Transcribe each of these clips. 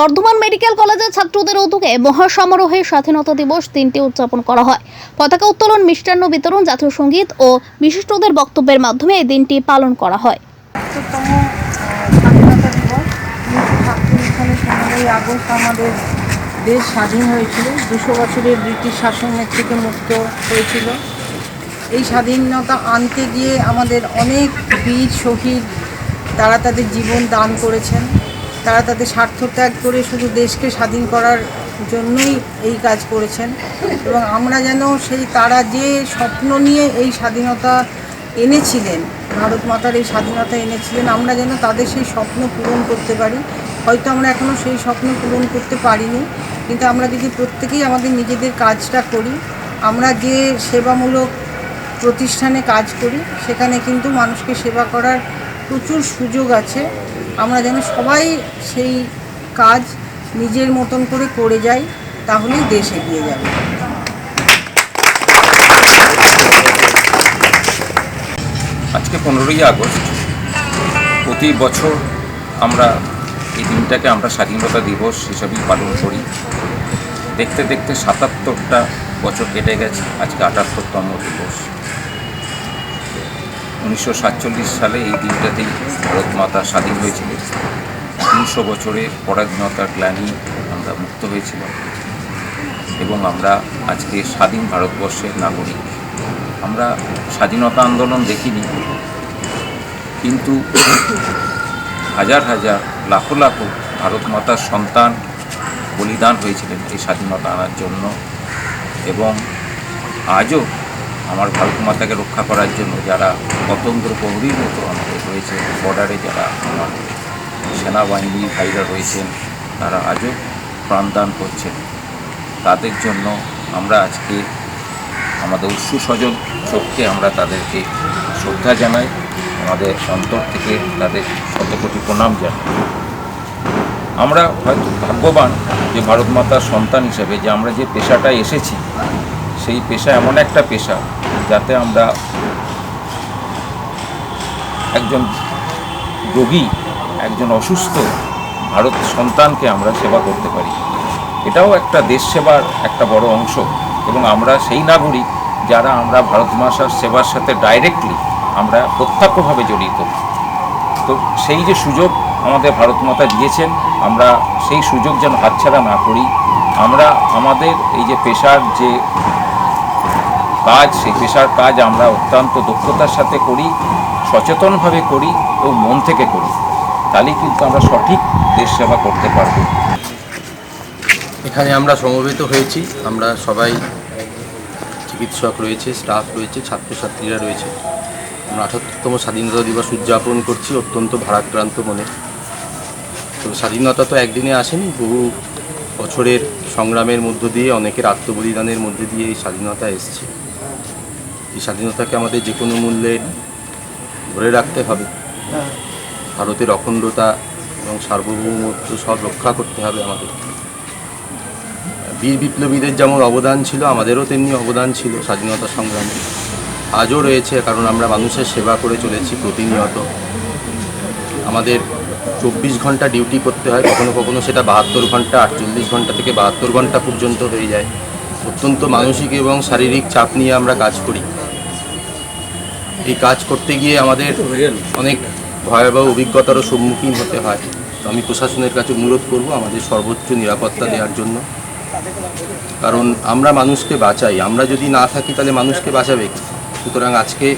Bardhaman medical কলেজের ছাত্রদের উদ্যোগে মহাসমারোহে স্বাধীনতা দিবস দিনটি উদযাপন করা হয়। পতাকা উত্তোলন, মিষ্টান্ন বিতরণ, জাতীয় সংগীত ও বিশিষ্টদের বক্তব্যের মাধ্যমে এই দিনটি পালন করা হয়। আগস্ট আমাদের দেশ স্বাধীন হয়েছিল। দুশো বছরের ব্রিটিশ শাসনের থেকে মুক্ত হয়েছিল। এই স্বাধীনতা আনতে গিয়ে আমাদের অনেক বীর শহীদ, তারা তাদের জীবন দান করেছেন। তারা তাদের স্বার্থ ত্যাগ করে শুধু দেশকে স্বাধীন করার জন্যই এই কাজ করেছেন। এবং আমরা যেন সেই তারা যে স্বপ্ন নিয়ে এই স্বাধীনতা এনেছিলেন, ভারত মাতার এই স্বাধীনতা এনেছিলেন, আমরা যেন তাদের সেই স্বপ্ন পূরণ করতে পারি। হয়তো আমরা এখনও সেই স্বপ্ন পূরণ করতে পারিনি, কিন্তু আমরা যদি প্রত্যেকেই আমাদের নিজেদের কাজটা করি, আমরা যে সেবামূলক প্রতিষ্ঠানে কাজ করি, সেখানে কিন্তু মানুষকে সেবা করার প্রচুর সুযোগ আছে। আমরা যেন সবাই সেই কাজ নিজের মতন করে করে যাই, তাহলেই দেশ এগিয়ে যাবে। আজকে পনেরোই আগস্ট, প্রতি বছর আমরা এই দিনটাকে আমরা স্বাধীনতা দিবস হিসাবেই পালন করি। দেখতে দেখতে সাতাত্তরটা বছর কেটে গেছে, আজকে আটাত্তরতম দিবস। উনিশশো সাতচল্লিশ সালে এই দিনটাতেই ভারত মাতা স্বাধীন হয়েছিল। তিনশো বছরের পরাধীনতার গ্লানি আমরা মুক্ত হয়েছিলাম এবং আমরা আজকে স্বাধীন ভারতবর্ষের নাগরিক। আমরা স্বাধীনতা আন্দোলন দেখিনি, কিন্তু হাজার হাজার, লাখো লাখো ভারত মাতার সন্তান বলিদান হয়েছিলেন এই স্বাধীনতা আনার জন্য এবং আজও আমার ভারত মাতাকে রক্ষা করার জন্য যারা অতন্ত্র প্রহরীর মতো আমাদের রয়েছে বর্ডারে যারা আমার সেনাবাহিনী ভাইরা রয়েছেন, তারা আজও প্রাণদান করছেন। তাদের জন্য আমরা আজকে আমাদের সুসজল চোখকে আমরা তাদেরকে শ্রদ্ধা জানাই, আমাদের অন্তর থেকে তাদের শতকোটি প্রণাম জানাই। আমরা হয়তো ভাগ্যবান যে ভারত মাতার সন্তান হিসেবে যে আমরা যে পেশাটায় এসেছি, সেই পেশা এমন একটা পেশা যাতে আমরা একজন রোগী, একজন অসুস্থ ভারত সন্তানকে আমরা সেবা করতে পারি। এটাও একটা দেশ সেবার একটা বড় অংশ এবং আমরা সেই নাগরিক যারা আমরা ভারত মাতার সেবার সাথে ডাইরেক্টলি আমরা প্রত্যক্ষভাবে জড়িত। তো সেই যে সুযোগ আমাদের ভারত মাতা দিয়েছেন, আমরা সেই সুযোগ যেন হাতছাড়া না করি। আমরা আমাদের এই যে পেশার যে কাজ, সেই পেশার কাজ আমরা অত্যন্ত দক্ষতার সাথে করি, সচেতনভাবে করি ও মন থেকে করি। তাহলেই কিন্তু আমরা সঠিক দেশ সেবা করতে পারব। এখানে আমরা সমবেত হয়েছি। আমরা সবাই চিকিৎসক রয়েছে, স্টাফ রয়েছে, ছাত্রছাত্রীরা রয়েছে। আমরা আঠাত্তরতম স্বাধীনতা দিবস উদযাপন করছি অত্যন্ত ভারাক্রান্ত মনে। তো স্বাধীনতা তো একদিনে আসেনি, বহু বছরের সংগ্রামের মধ্য দিয়ে, অনেকের আত্মবলিদানের মধ্যে দিয়ে এই স্বাধীনতা এসছে। এই স্বাধীনতাকে আমাদের যে কোনো মূল্যে ধরে রাখতে হবে। ভারতের অখণ্ডতা এবং সার্বভৌমত্ব সব রক্ষা করতে হবে আমাদের। বীর বিপ্লবীদের যেমন অবদান ছিল আমাদেরও তেমনি অবদান ছিল স্বাধীনতা সংগ্রামে। আজও রয়েছে কারণ আমরা মানুষের সেবা করে চলেছি প্রতিনিয়ত। আমাদের চব্বিশ ঘণ্টা ডিউটি করতে হয় কখনো কখনো সেটা বাহাত্তর ঘণ্টা আটচল্লিশ ঘণ্টা থেকে বাহাত্তর ঘণ্টা পর্যন্ত হয়ে যায়। অত্যন্ত মানসিক এবং শারীরিক চাপ নিয়ে আমরা কাজ করি। এই কাজ করতে গিয়ে আমাদের অনেক ভয়াবহ অভিজ্ঞতারও সম্মুখীন হতে হয়। তো আমি প্রশাসনের কাছে অনুরোধ করব আমাদের সর্বোচ্চ নিরাপত্তা দেওয়ার জন্য। কারণ আমরা মানুষকে বাঁচাই। আমরা যদি না থাকি তাহলে মানুষকে বাঁচাবে সুতরাং আজকে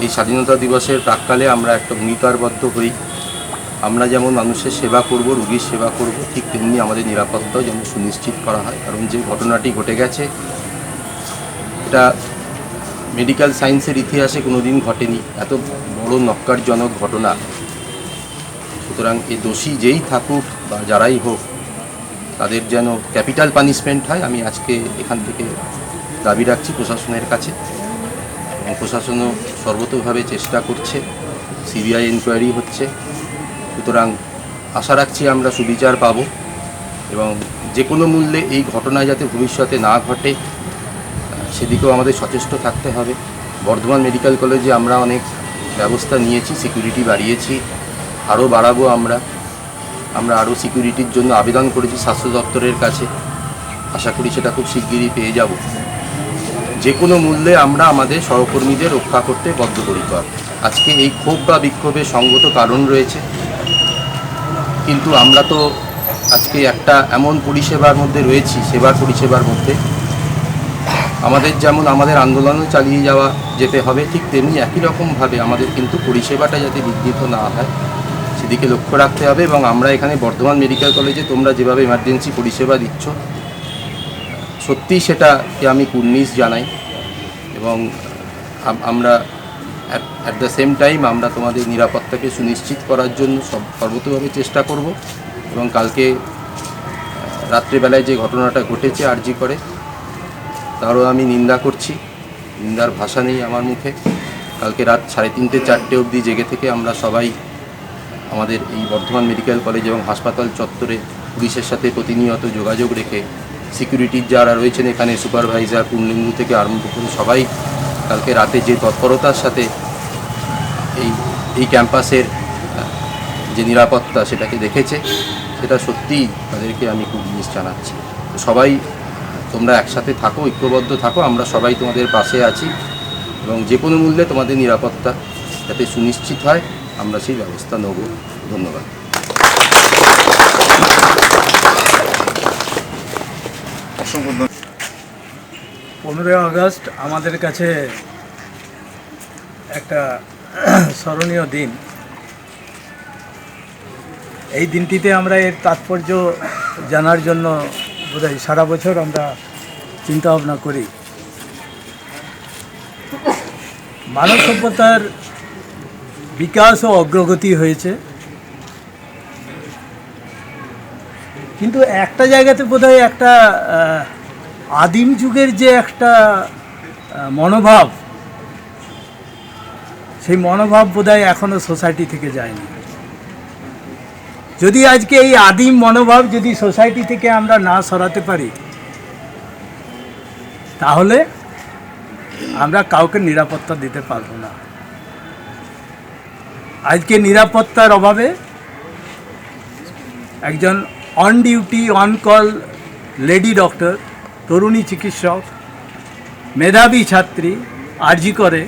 এই স্বাধীনতা দিবসের প্রাককালে আমরা একটা অঙ্গীকারবদ্ধ হই। আমরা যেমন মানুষের সেবা করব, রুগীর সেবা করব, ঠিক তেমনি আমাদের নিরাপত্তাও যেন সুনিশ্চিত করা হয়। কারণ যে ঘটনাটি ঘটে গেছে, এটা মেডিকেল সায়েন্সের ইতিহাসে কোনোদিন ঘটেনি। এত বড় নক্কারজনক ঘটনা। সুতরাং এ দোষী যেই থাকুক বা যারাই হোক, তাদের যেন ক্যাপিটাল পানিশমেন্ট হয়, আমি আজকে এখান থেকে দাবি রাখছি প্রশাসনের কাছে। এবং প্রশাসনও সর্বতোভাবে চেষ্টা করছে, সিবিআই এনকোয়ারি হচ্ছে। সুতরাং আশা রাখছি আমরা সুবিচার পাব এবং যে কোনো মূল্যে এই ঘটনা যাতে ভবিষ্যতে না ঘটে সেদিকেও আমাদের সচেষ্ট থাকতে হবে। বর্ধমান মেডিকেল কলেজে আমরা অনেক ব্যবস্থা নিয়েছি সিকিউরিটি বাড়িয়েছি, আরও বাড়াবো আমরা। আমরা আরও সিকিউরিটির জন্য আবেদন করেছি স্বাস্থ্য দপ্তরের কাছে। আশা করি সেটা খুব শিগগিরই পেয়ে যাব। যে কোনো মূল্যে আমরা আমাদের সহকর্মীদের রক্ষা করতে বদ্ধপরিকর। আজকে এই ক্ষোভ বা বিক্ষোভের সঙ্গত কারণ রয়েছে। কিন্তু আমরা তো আজকে একটা এমন পরিষেবার মধ্যে রয়েছি সেবার পরিষেবার মধ্যে। আমাদের যেমন আমাদের আন্দোলনও চালিয়ে যাওয়া যেতে হবে, ঠিক তেমনি একই রকমভাবে আমাদের কিন্তু পরিষেবাটা যাতে বিঘ্নিত না হয়, সেদিকে লক্ষ্য রাখতে হবে এবং আমরা এখানে বর্ধমান মেডিকেল কলেজে তোমরা যেভাবে এমার্জেন্সি পরিষেবা দিচ্ছ সত্যিই সেটাকে আমি কুর্নিশ জানাই এবং আমরা অ্যাট দ্য সেম টাইম আমরা তোমাদের নিরাপত্তাকে সুনিশ্চিত করার জন্য সব, সর্বতভাবে চেষ্টা করব এবং কালকে রাত্রিবেলায় যে ঘটনাটা ঘটেছে আরজি করে তারও আমি নিন্দা করছি। নিন্দার ভাষা নেই আমার মুখে। কালকে রাত সাড়ে তিনটে চারটে অবধি জেগে থেকে আমরা সবাই আমাদের এই বর্ধমান মেডিকেল কলেজ এবং হাসপাতাল চত্বরে পুলিশের সাথে প্রতিনিয়ত যোগাযোগ রেখে সিকিউরিটির যারা রয়েছেন এখানে সুপারভাইজার পূর্ণিন্দু থেকে আরম্ভ করে সবাই কালকে রাতে যে তৎপরতার সাথে এই এই ক্যাম্পাসের যে নিরাপত্তা সেটাকে দেখেছে, সেটা সত্যিই তাদেরকে আমি খুব জিনিস জানাচ্ছি। সবাই তোমরা একসাথে থাকো, ঐক্যবদ্ধ থাকো, আমরা সবাই তোমাদের পাশে আছি এবং যে কোনো মূল্যে তোমাদের নিরাপত্তা যাতে সুনিশ্চিত হয়, আমরা সেই ব্যবস্থা নেব। ধন্যবাদ। পনেরোই আগস্ট আমাদের কাছে একটা স্মরণীয় দিন। এই দিনটিতে আমরা এর তাৎপর্য জানার জন্য বোধহয় সারা বছর আমরা চিন্তা ভাবনা করি। মানব সভ্যতার বিকাশ ও অগ্রগতি হয়েছে। কিন্তু একটা জায়গাতে বোধহয় একটা আদিম যুগের যে একটা মনোভাব, সেই মনোভাব বোধহয় এখনও সোসাইটি থেকে যায়নি। যদি আজকে এই আদিম মনোভাব যদি সোসাইটি থেকে আমরা না সরাতে পারি, তাহলে আমরা কাউকে নিরাপত্তা দিতে পারব না। আজকে নিরাপত্তার অভাবে একজন on duty on call lady doctor তরুণী চিকিৎসক, মেধাবী ছাত্রী, আর্জি করে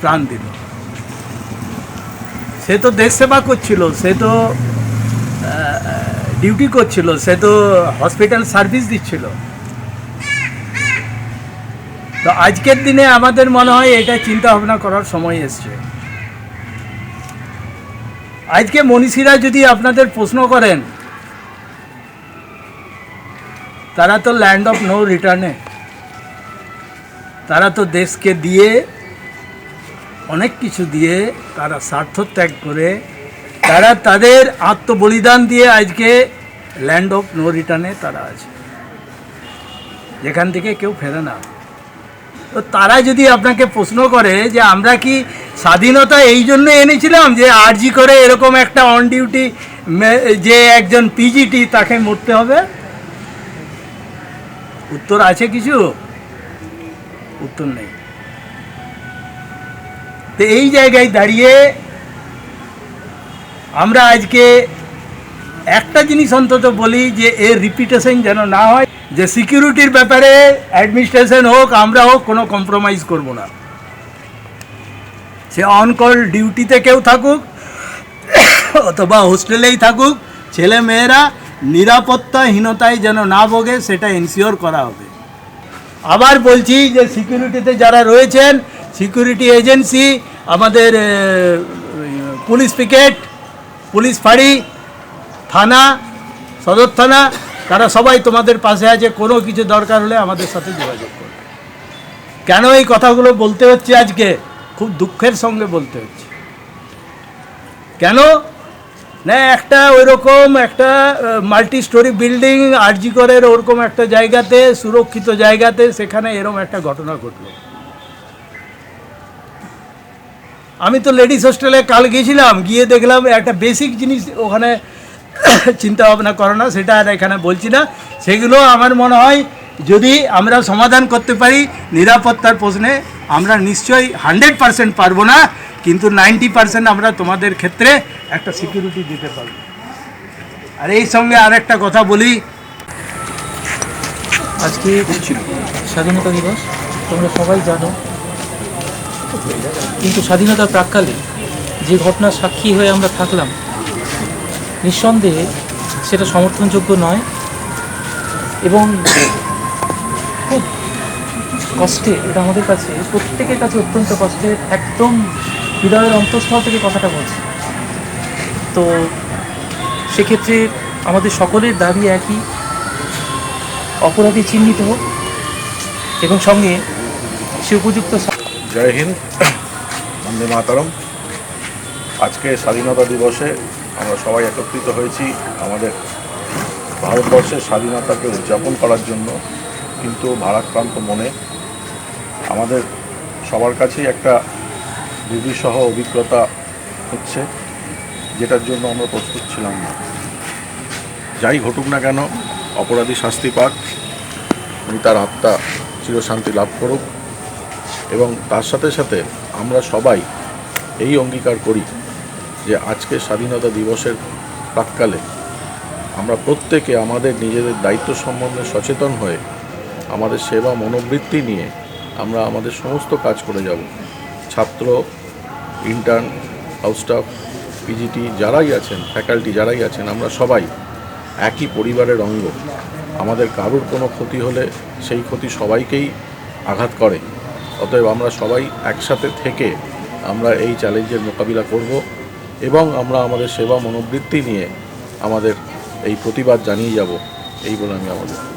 প্রাণ দিল। সে তো দেশ সেবা করছিল, সে তো ডিউটি করছিল, সে তো হসপিটাল সার্ভিস দিচ্ছিল। তো আজকের দিনে আমাদের মনে হয় এটা চিন্তা ভাবনা করার সময় এসছে। আজকে মনীষীরা যদি আপনাদের প্রশ্ন করেন, তারা তো ল্যান্ড অফ নো রিটার্নে তারা তো দেশকে দিয়ে অনেক কিছু দিয়ে তারা স্বার্থ ত্যাগ করে, তারা তাদের আত্মবলিদান দিয়ে আজকে ল্যান্ড অফ নো রিটার্নে তারা আছে। যেখান থেকে কেউ ফেরে না। তো তারা যদি আপনাকে প্রশ্ন করে যে আমরা কি স্বাধীনতা এই জন্য এনেছিলাম যে আরজি করে এরকম একটা অন ডিউটি যে একজন পিজিটি তাকে মরতে হবে? উত্তর আছে কিছু? উত্তর নেই। তো এই জায়গায় দাঁড়িয়ে আমরা আজকে একটা জিনিস অন্তত বলি যে এর রিপিটেশন যেন না হয়, যে সিকিউরিটির ব্যাপারে অ্যাডমিনিস্ট্রেশন হোক, আমরা হোক, কোনো কম্প্রোমাইজ করব না। সে অন কল ডিউটিতে কেউ থাকুক, অথবা হোস্টেলেই থাকুক, ছেলে মেয়েরা নিরাপত্তাহীনতায় যেন না ভোগে, সেটা এনশিওর করা হবে। আবার বলছি যে সিকিউরিটিতে যারা রয়েছেন সিকিউরিটি এজেন্সি, আমাদের পুলিশ পিকেট, পুলিশ ফাঁড়ি, থানা, সদর থানা, তারা সবাই তোমাদের পাশে আছে, কোনো কিছু দরকার হলে আমাদের সাথে যোগাযোগ করবে কেন এই কথাগুলো বলতে হচ্ছে আজকে? খুব দুঃখের সঙ্গে বলতে হচ্ছে। কেন? না, একটা ওইরকম একটা মাল্টি স্টোরি বিল্ডিং আরজি করের ওরকম একটা জায়গাতে, সুরক্ষিত জায়গাতে, সেখানে এরকম একটা ঘটনা ঘটলো। আমি তো লেডিস হোস্টেলে কাল গেছিলাম গিয়ে দেখলাম একটা বেসিক জিনিস ওখানে চিন্তা ভাবনা করে না, সেটা আর এখানে বলছি না। সেগুলো আমার মনে হয় যদি আমরা সমাধান করতে পারি নিরাপত্তার প্রশ্নে, আমরা নিশ্চয়ই হান্ড্রেড পারসেন্ট পারব না, কিন্তু নাইনটি পার্সেন্ট আমরা তোমাদের ক্ষেত্রে একটা সিকিউরিটি দিতে পারব। আর এই সঙ্গে আর একটা কথা বলি। আজকে স্বাধীনতা দিবস, তোমরা সবাই জানো। কিন্তু স্বাধীনতার প্রাককালে যে ঘটনার সাক্ষী হয়ে আমরা থাকলাম, নিঃসন্দেহে সেটা সমর্থনযোগ্য নয় এবং খুব কষ্টে, এটা আমাদের কাছে, প্রত্যেকের কাছে অত্যন্ত কষ্টে, একদম হৃদয়ের অন্তঃস্থল থেকে কথাটা বলছি। তো সেক্ষেত্রে আমাদের সকলের দাবি একই, অপরাধী চিহ্নিত হোক এবং সঙ্গে সে উপযুক্ত জয় হিন্দ। বন্দে মাতারম। আজকে স্বাধীনতা দিবসে আমরা সবাই একত্রিত হয়েছি আমাদের ভারতবর্ষের স্বাধীনতাকে উদযাপন করার জন্য, কিন্তু ভারাক্রান্ত মনে আমাদের সবার কাছেই একটা দুর্বিসহ অভিজ্ঞতা হচ্ছে, যেটার জন্য আমরা প্রস্তুত ছিলাম না। যাই ঘটুক না কেন, অপরাধী শাস্তি পাক, উনি তার আত্মা চিরশান্তি লাভ করুক। এবং তার সাথে সাথে আমরা সবাই এই অঙ্গীকার করি যে আজকে স্বাধীনতা দিবসের প্রাককালে আমরা প্রত্যেকে আমাদের নিজেদের দায়িত্ব সম্বন্ধে সচেতন হয়ে আমাদের সেবা মনোবৃত্তি নিয়ে আমরা আমাদের সমস্ত কাজ করে যাব। ছাত্র ইন্টার্ন হাউস্টাফ পিজিটি যারাই আছেন ফ্যাকাল্টি যারাই আছেন, আমরা সবাই একই পরিবারের অঙ্গ। আমাদের কারুর কোনো ক্ষতি হলে সেই ক্ষতি সবাইকেই আঘাত করে। অতএব আমরা সবাই একসাথে থেকে আমরা এই চ্যালেঞ্জের মোকাবিলা করব এবং আমরা আমাদের সেবা মনোবৃত্তি নিয়ে আমাদের এই প্রতিবাদ জানিয়ে যাব, এই বলে আমি আমাদের